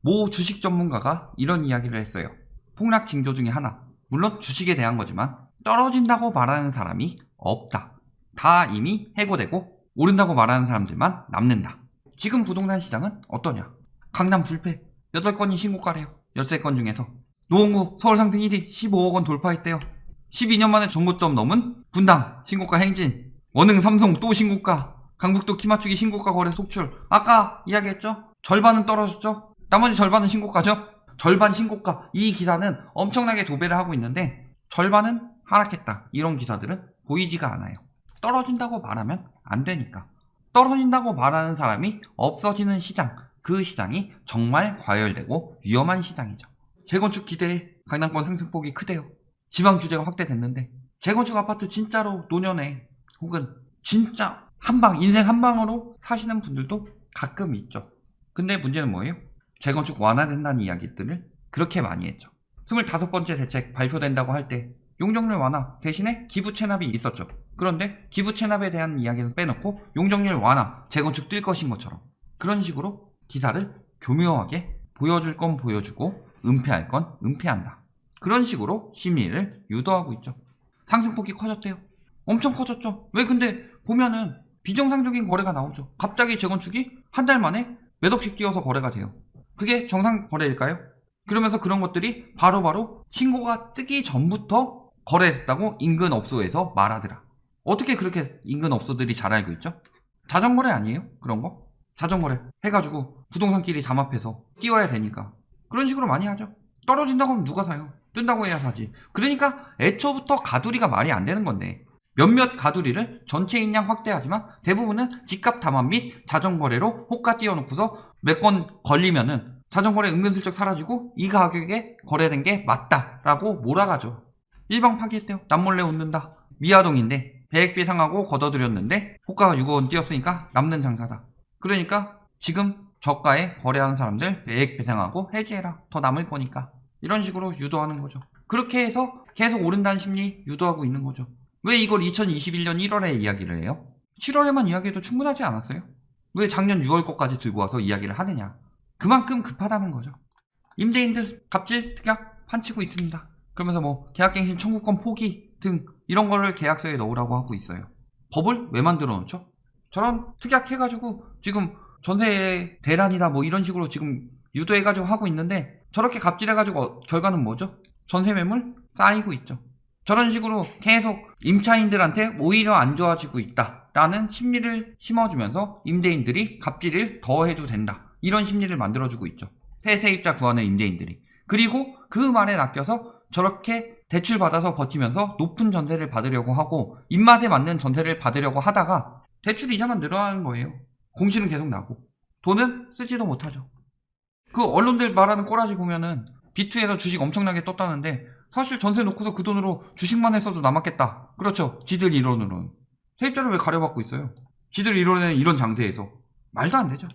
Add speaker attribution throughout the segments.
Speaker 1: 모 주식 전문가가 이런 이야기를 했어요. 폭락 징조 중에 하나. 물론 주식에 대한 거지만 떨어진다고 말하는 사람이 없다. 다 이미 해고되고 오른다고 말하는 사람들만 남는다. 지금 부동산 시장은 어떠냐? 강남 불패 8건이 신고가래요. 13건 중에서. 노원구 서울 상승 1위 15억 원 돌파했대요. 12년 만에 전고점 넘은 분당 신고가 행진. 원흥 삼성 또 신고가. 강북도 키맞추기 신고가 거래 속출. 아까 이야기했죠? 절반은 떨어졌죠? 나머지 절반은 신고가죠? 절반 신고가. 이 기사는 엄청나게 도배를 하고 있는데 절반은 하락했다. 이런 기사들은 보이지가 않아요. 떨어진다고 말하면 안 되니까. 떨어진다고 말하는 사람이 없어지는 시장. 그 시장이 정말 과열되고 위험한 시장이죠. 재건축 기대에 강남권 상승폭이 크대요. 지방 규제가 확대됐는데 재건축 아파트 진짜로 노년에 혹은 진짜 한 방 인생 한 방으로 사시는 분들도 가끔 있죠. 근데 문제는 뭐예요? 재건축 완화된다는 이야기들을 그렇게 많이 했죠. 25번째 대책 발표된다고 할 때 용적률 완화 대신에 기부 체납이 있었죠. 그런데 기부 체납에 대한 이야기는 빼놓고 용적률 완화, 재건축 뛸 것인 것처럼 그런 식으로 기사를 교묘하게 보여줄 건 보여주고 은폐할 건 은폐한다. 그런 식으로 심리를 유도하고 있죠. 상승폭이 커졌대요. 엄청 커졌죠. 왜 근데 보면은 비정상적인 거래가 나오죠. 갑자기 재건축이 한 달 만에 몇 억씩 뛰어서 거래가 돼요. 그게 정상 거래일까요? 그러면서 그런 것들이 바로 바로 신고가 뜨기 전부터 거래됐다고 인근 업소에서 말하더라. 어떻게 그렇게 인근 업소들이 잘 알고 있죠? 자전거래 아니에요? 그런 거? 자전거래 해가지고 부동산끼리 담합해서 띄워야 되니까 그런 식으로 많이 하죠. 떨어진다고 하면 누가 사요? 뜬다고 해야 사지. 그러니까 애초부터 가두리가 말이 안 되는 건데 몇몇 가두리를 전체 인양 확대하지만 대부분은 집값 담합 및 자전거래로 호가 띄워놓고서 몇 건 걸리면은 자전거래 은근슬쩍 사라지고 이 가격에 거래된 게 맞다라고 몰아가죠. 일방 파기했대요. 남몰래 웃는다. 미아동인데 배액비 상하고 걷어들였는데 호가가 6억 원 뛰었으니까 남는 장사다. 그러니까 지금 저가에 거래하는 사람들 배액 배상하고 해지해라. 더 남을 거니까. 이런 식으로 유도하는 거죠. 그렇게 해서 계속 오른다는 심리 유도하고 있는 거죠. 왜 이걸 2021년 1월에 이야기를 해요? 7월에만 이야기해도 충분하지 않았어요? 왜 작년 6월 것까지 들고 와서 이야기를 하느냐? 그만큼 급하다는 거죠. 임대인들 갑질 특약 판치고 있습니다. 그러면서 뭐 계약갱신 청구권 포기 등 이런 거를 계약서에 넣으라고 하고 있어요. 법을 왜 만들어 놓죠? 저런 특약 해가지고 지금 전세 대란이다 뭐 이런 식으로 지금 유도해가지고 하고 있는데 저렇게 갑질해가지고 어- 결과는 뭐죠? 전세 매물 쌓이고 있죠. 저런 식으로 계속 임차인들한테 오히려 안 좋아지고 있다라는 심리를 심어주면서 임대인들이 갑질을 더 해도 된다. 이런 심리를 만들어주고 있죠. 새 세입자 구하는 임대인들이. 그리고 그 말에 낚여서 저렇게 대출 받아서 버티면서 높은 전세를 받으려고 하고 입맛에 맞는 전세를 받으려고 하다가 대출 이자만 늘어나는 거예요. 공시는 계속 나고 돈은 쓰지도 못하죠. 그 언론들 말하는 꼬라지 보면은 B2에서 주식 엄청나게 떴다는데 사실 전세 놓고서 그 돈으로 주식만 했어도 남았겠다. 그렇죠. 지들 이론으로는. 세입자를 왜 가려받고 있어요? 지들 이론에는 이런 장세에서. 말도 안 되죠.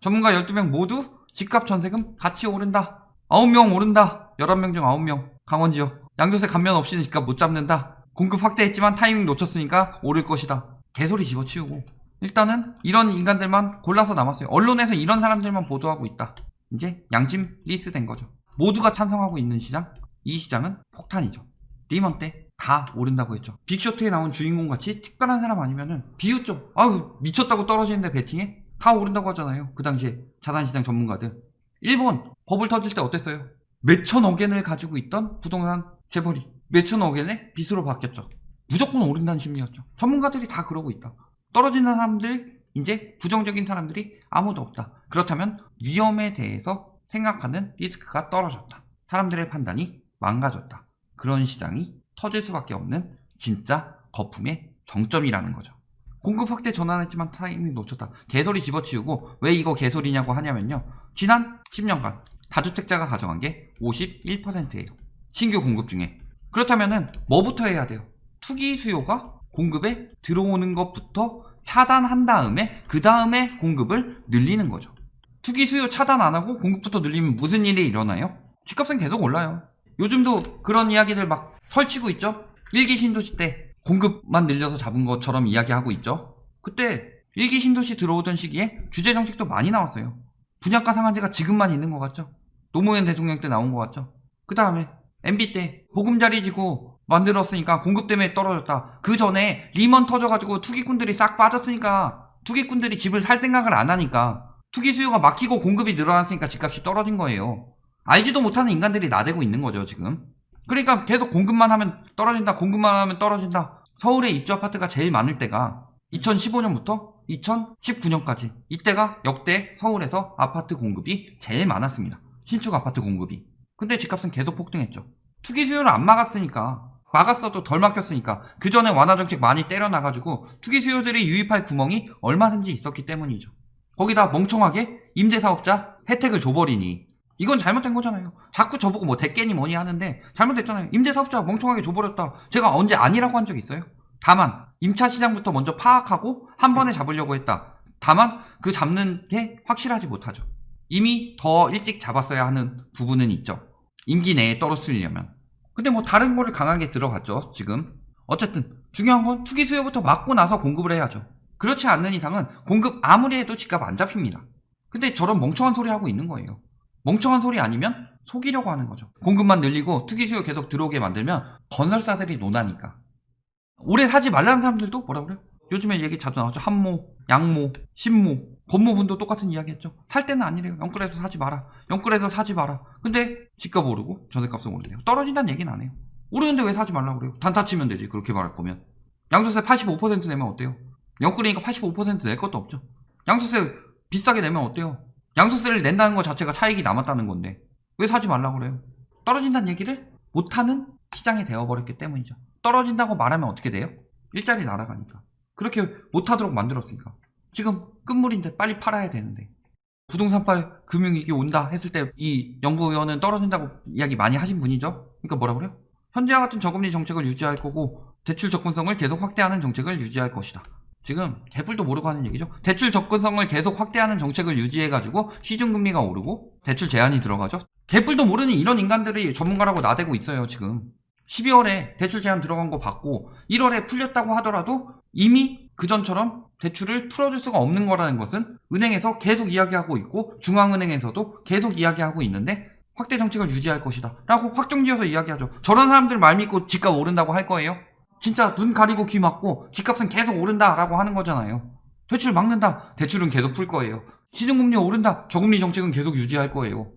Speaker 1: 전문가 12명 모두 집값 전세금 같이 오른다. 9명 오른다. 11명 중 9명. 강원 지역. 양도세 감면 없이는 집값 못 잡는다. 공급 확대했지만 타이밍 놓쳤으니까 오를 것이다. 개소리 집어치우고. 일단은 이런 인간들만 골라서 남았어요. 언론에서 이런 사람들만 보도하고 있다. 이제 양심 리스된 거죠. 모두가 찬성하고 있는 시장? 이 시장은 폭탄이죠. 리먼 때 다 오른다고 했죠. 빅쇼트에 나온 주인공 같이 특별한 사람 아니면은 비웃죠. 아유 미쳤다고 떨어지는데 베팅에 다 오른다고 하잖아요. 그 당시에 자산시장 전문가들. 일본 버블 터질 때 어땠어요? 몇천 억엔을 가지고 있던 부동산 재벌이 몇천 억엔의 빚으로 바뀌었죠. 무조건 오른다는 심리였죠. 전문가들이 다 그러고 있다. 떨어지는 사람들 이제 부정적인 사람들이 아무도 없다. 그렇다면 위험에 대해서 생각하는 리스크가 떨어졌다. 사람들의 판단이 망가졌다. 그런 시장이 터질 수밖에 없는 진짜 거품의 정점이라는 거죠. 공급 확대 전환했지만 타이밍 놓쳤다. 개소리 집어치우고 왜 이거 개소리냐고 하냐면요. 지난 10년간 다주택자가 가져간 게 51%예요. 신규 공급 중에. 그렇다면은 뭐부터 해야 돼요? 투기 수요가 공급에 들어오는 것부터 차단한 다음에 그 다음에 공급을 늘리는 거죠. 투기 수요 차단 안 하고 공급부터 늘리면 무슨 일이 일어나요? 집값은 계속 올라요. 요즘도 그런 이야기들 막 설치고 있죠? 일기 신도시 때 공급만 늘려서 잡은 것처럼 이야기하고 있죠? 그때 일기 신도시 들어오던 시기에 규제 정책도 많이 나왔어요. 분양가 상한제가 지금만 있는 것 같죠? 노무현 대통령 때 나온 것 같죠? 그 다음에 MB 때 보금자리 지구 만들었으니까 공급 때문에 떨어졌다. 그 전에 리먼 터져가지고 투기꾼들이 싹 빠졌으니까 투기꾼들이 집을 살 생각을 안 하니까 투기 수요가 막히고 공급이 늘어났으니까 집값이 떨어진 거예요. 알지도 못하는 인간들이 나대고 있는 거죠, 지금. 그러니까 계속 공급만 하면 떨어진다, 공급만 하면 떨어진다. 서울에 입주 아파트가 제일 많을 때가 2015년부터 2019년까지 이때가 역대 서울에서 아파트 공급이 제일 많았습니다. 신축 아파트 공급이. 근데 집값은 계속 폭등했죠. 투기 수요를 안 막았으니까 막았어도 덜 막혔으니까 그 전에 완화 정책 많이 때려놔가지고 투기 수요들이 유입할 구멍이 얼마든지 있었기 때문이죠. 거기다 멍청하게 임대사업자 혜택을 줘버리니 이건 잘못된 거잖아요. 자꾸 저보고 뭐 대깨니 뭐니 하는데 잘못됐잖아요. 임대사업자 멍청하게 줘버렸다. 제가 언제 아니라고 한 적 있어요? 다만 임차 시장부터 먼저 파악하고 한 번에 잡으려고 했다. 다만 그 잡는 게 확실하지 못하죠. 이미 더 일찍 잡았어야 하는 부분은 있죠. 임기 내에 떨어뜨리려면. 근데 뭐 다른 거를 강하게 들어갔죠, 지금. 어쨌든 중요한 건 투기 수요부터 막고 나서 공급을 해야죠. 그렇지 않는 이상은 공급 아무리 해도 집값 안 잡힙니다. 근데 저런 멍청한 소리 하고 있는 거예요. 멍청한 소리 아니면 속이려고 하는 거죠. 공급만 늘리고 투기 수요 계속 들어오게 만들면 건설사들이 논하니까. 올해 사지 말라는 사람들도 뭐라 그래요? 요즘에 얘기 자주 나오죠. 한모, 양모, 신모, 법무분도 똑같은 이야기 했죠. 살 때는 아니래요. 영끌에서 사지 마라. 영끌에서 사지 마라. 근데 집값 오르고 전세값은 오르네요. 떨어진다는 얘기는 안 해요. 오르는데 왜 사지 말라고 그래요? 단타 치면 되지. 그렇게 말할 거면. 양도세 85% 내면 어때요? 영끌이니까 85%낼 것도 없죠. 양도세 비싸게 내면 어때요? 양도세를 낸다는 것 자체가 차익이 남았다는 건데 왜 사지 말라고 그래요? 떨어진다는 얘기를 못하는 시장이 되어버렸기 때문이죠. 떨어진다고 말하면 어떻게 돼요? 일자리 날아가니까. 그렇게 못하도록 만들었으니까. 지금 끝물인데 빨리 팔아야 되는데. 부동산발 금융위기 온다 했을 때 이 연구위원은 떨어진다고 이야기 많이 하신 분이죠. 그러니까 뭐라 그래요? 현재와 같은 저금리 정책을 유지할 거고 대출 접근성을 계속 확대하는 정책을 유지할 것이다. 지금 개뿔도 모르고 하는 얘기죠. 대출 접근성을 계속 확대하는 정책을 유지해가지고 시중금리가 오르고 대출 제한이 들어가죠. 개뿔도 모르는 이런 인간들이 전문가라고 나대고 있어요, 지금. 12월에 대출 제한 들어간 거 받고 1월에 풀렸다고 하더라도 이미 그전처럼 대출을 풀어줄 수가 없는 거라는 것은 은행에서 계속 이야기하고 있고 중앙은행에서도 계속 이야기하고 있는데 확대 정책을 유지할 것이다 라고 확정지어서 이야기하죠. 저런 사람들 말 믿고 집값 오른다고 할 거예요? 진짜 눈 가리고 귀 막고 집값은 계속 오른다라고 하는 거잖아요. 대출 막는다. 대출은 계속 풀 거예요. 시중금리 오른다. 저금리 정책은 계속 유지할 거예요.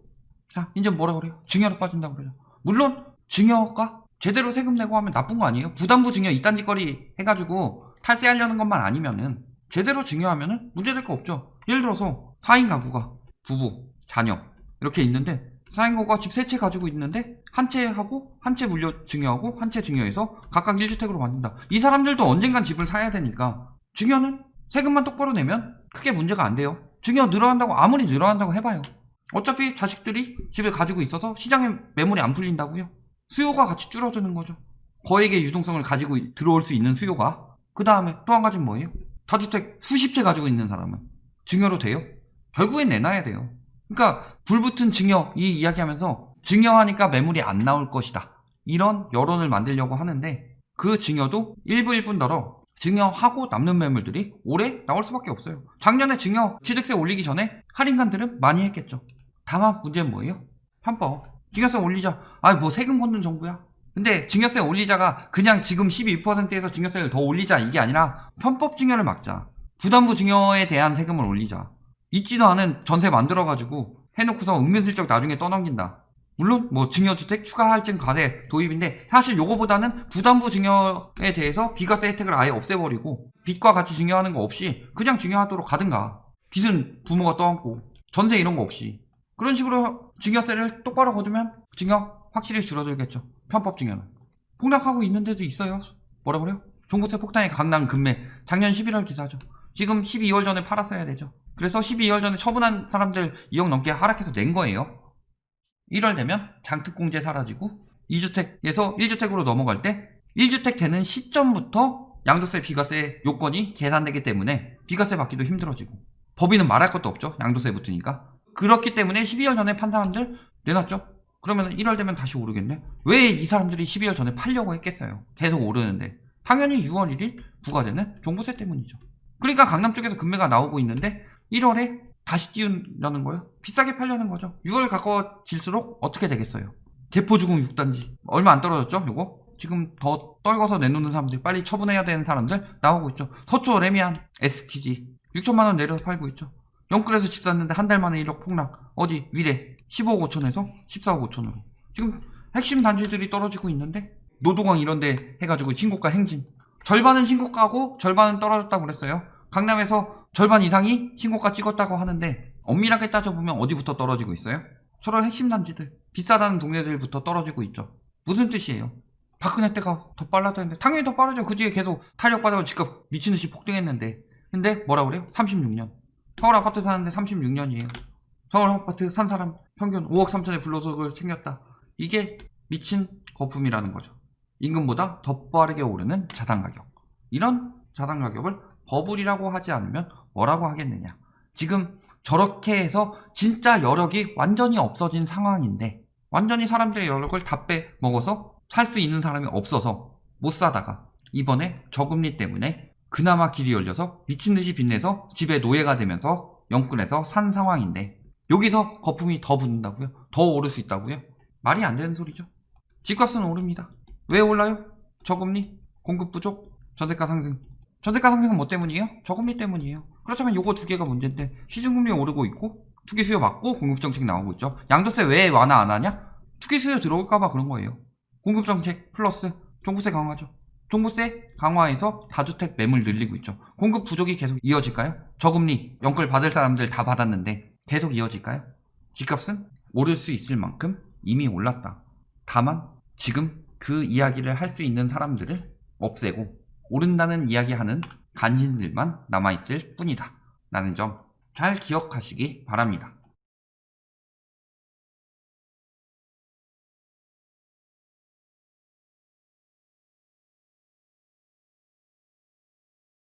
Speaker 1: 자, 이제 뭐라 그래요? 증여로 빠진다고 그래요. 물론 증여가 제대로 세금 내고 하면 나쁜 거 아니에요? 부담부 증여 이딴 짓거리 해가지고 탈세하려는 것만 아니면은 제대로 증여하면은 문제될 거 없죠. 예를 들어서 4인 가구가 부부, 자녀 이렇게 있는데 4인 가구가 집 세 채 가지고 있는데 한 채 하고 한 채 물려 증여하고 한 채 증여해서 각각 1주택으로 만든다. 이 사람들도 언젠간 집을 사야 되니까 증여는 세금만 똑바로 내면 크게 문제가 안 돼요. 증여 늘어난다고 아무리 늘어난다고 해봐요. 어차피 자식들이 집을 가지고 있어서 시장에 매물이 안 풀린다고요. 수요가 같이 줄어드는 거죠. 거액의 유동성을 가지고 들어올 수 있는 수요가. 그 다음에 또 한 가지는 뭐예요? 다주택 수십 채 가지고 있는 사람은 증여로 돼요? 결국엔 내놔야 돼요. 그러니까 불붙은 증여 이 이야기하면서 증여하니까 매물이 안 나올 것이다. 이런 여론을 만들려고 하는데 그 증여도 일부 일분더러 증여하고 남는 매물들이 올해 나올 수밖에 없어요. 작년에 증여 취득세 올리기 전에 할인간들은 많이 했겠죠. 다만 문제는 뭐예요? 편법. 증여세 올리자. 아, 뭐 세금 걷는 정부야? 근데 증여세 올리자가 그냥 지금 12%에서 증여세를 더 올리자 이게 아니라 편법 증여를 막자. 부담부 증여에 대한 세금을 올리자. 있지도 않은 전세 만들어가지고 해놓고서 은근슬쩍 나중에 떠넘긴다. 물론 뭐 증여주택 추가 할증 과세 도입인데 사실 요거보다는 부담부 증여에 대해서 비과세 혜택을 아예 없애버리고 빚과 같이 증여하는 거 없이 그냥 증여하도록 가든가. 빚은 부모가 떠안고 전세 이런 거 없이. 그런 식으로 증여세를 똑바로 거두면 증여 확실히 줄어들겠죠. 편법 증여는. 폭락하고 있는 데도 있어요. 뭐라 그래요? 종부세 폭탄의 강남 금매. 작년 11월 기사죠. 지금 12월 전에 팔았어야 되죠 그래서 12월 전에 처분한 사람들 2억 넘게 하락해서 낸 거예요. 1월 되면 장특공제 사라지고 2주택에서 1주택으로 넘어갈 때 1주택 되는 시점부터 양도세 비과세 요건이 계산되기 때문에 비과세 받기도 힘들어지고 법인은 말할 것도 없죠. 양도세 붙으니까. 그렇기 때문에 12월 전에 판 사람들 내놨죠. 그러면 1월 되면 다시 오르겠네? 왜 이 사람들이 12월 전에 팔려고 했겠어요? 계속 오르는데. 당연히 6월 1일 부과되는 종부세 때문이죠. 그러니까 강남 쪽에서 금매가 나오고 있는데 1월에 다시 띄우려는 거예요. 비싸게 팔려는 거죠. 6월 가까워질수록 어떻게 되겠어요? 개포주공 6단지 얼마 안 떨어졌죠? 요거 지금 더 떨궈서 내놓는 사람들 빨리 처분해야 되는 사람들 나오고 있죠. 서초 레미안 STG 6천만 원 내려서 팔고 있죠. 영끌에서 집 샀는데 한 달 만에 1억 폭락. 어디 위례 15억 5천에서 14억 5천으로. 지금 핵심 단지들이 떨어지고 있는데 노동왕 이런데 해가지고 신고가 행진. 절반은 신고가고 절반은 떨어졌다고 그랬어요. 강남에서 절반 이상이 신고가 찍었다고 하는데 엄밀하게 따져보면 어디부터 떨어지고 있어요? 서로 핵심 단지들 비싸다는 동네들부터 떨어지고 있죠. 무슨 뜻이에요? 박근혜 때가 더 빨랐다는데 당연히 더 빠르죠. 그 뒤에 계속 탄력받아서 집값 미친듯이 폭등했는데 근데 뭐라 그래요? 36년. 서울 아파트 사는데 36년이에요. 서울 아파트 산 사람 평균 5억 3천의 불로소득을 챙겼다. 이게 미친 거품이라는 거죠. 임금보다 더 빠르게 오르는 자산 가격. 이런 자산 가격을 버블이라고 하지 않으면 뭐라고 하겠느냐. 지금 저렇게 해서 진짜 여력이 완전히 없어진 상황인데 완전히 사람들의 여력을 다 빼먹어서 살 수 있는 사람이 없어서 못 사다가 이번에 저금리 때문에 그나마 길이 열려서 미친 듯이 빚내서 집에 노예가 되면서 영끌에서 산 상황인데 여기서 거품이 더 붙는다고요? 더 오를 수 있다고요? 말이 안 되는 소리죠. 집값은 오릅니다. 왜 올라요? 저금리, 공급 부족, 전세가 상승. 전세가 상승은 뭐 때문이에요? 저금리 때문이에요. 그렇다면 요거 두 개가 문제인데 시중금리 오르고 있고 투기 수요 맞고 공급 정책 나오고 있죠. 양도세 왜 완화 안 하냐? 투기 수요 들어올까봐 그런 거예요. 공급 정책 플러스 종부세 강화죠. 종부세 강화해서 다주택 매물 늘리고 있죠. 공급 부족이 계속 이어질까요? 저금리 연끌 받을 사람들 다 받았는데 계속 이어질까요? 집값은 오를 수 있을 만큼 이미 올랐다. 다만 지금 그 이야기를 할 수 있는 사람들을 없애고 오른다는 이야기하는 간신들만 남아있을 뿐이다. 라는 점 잘 기억하시기 바랍니다.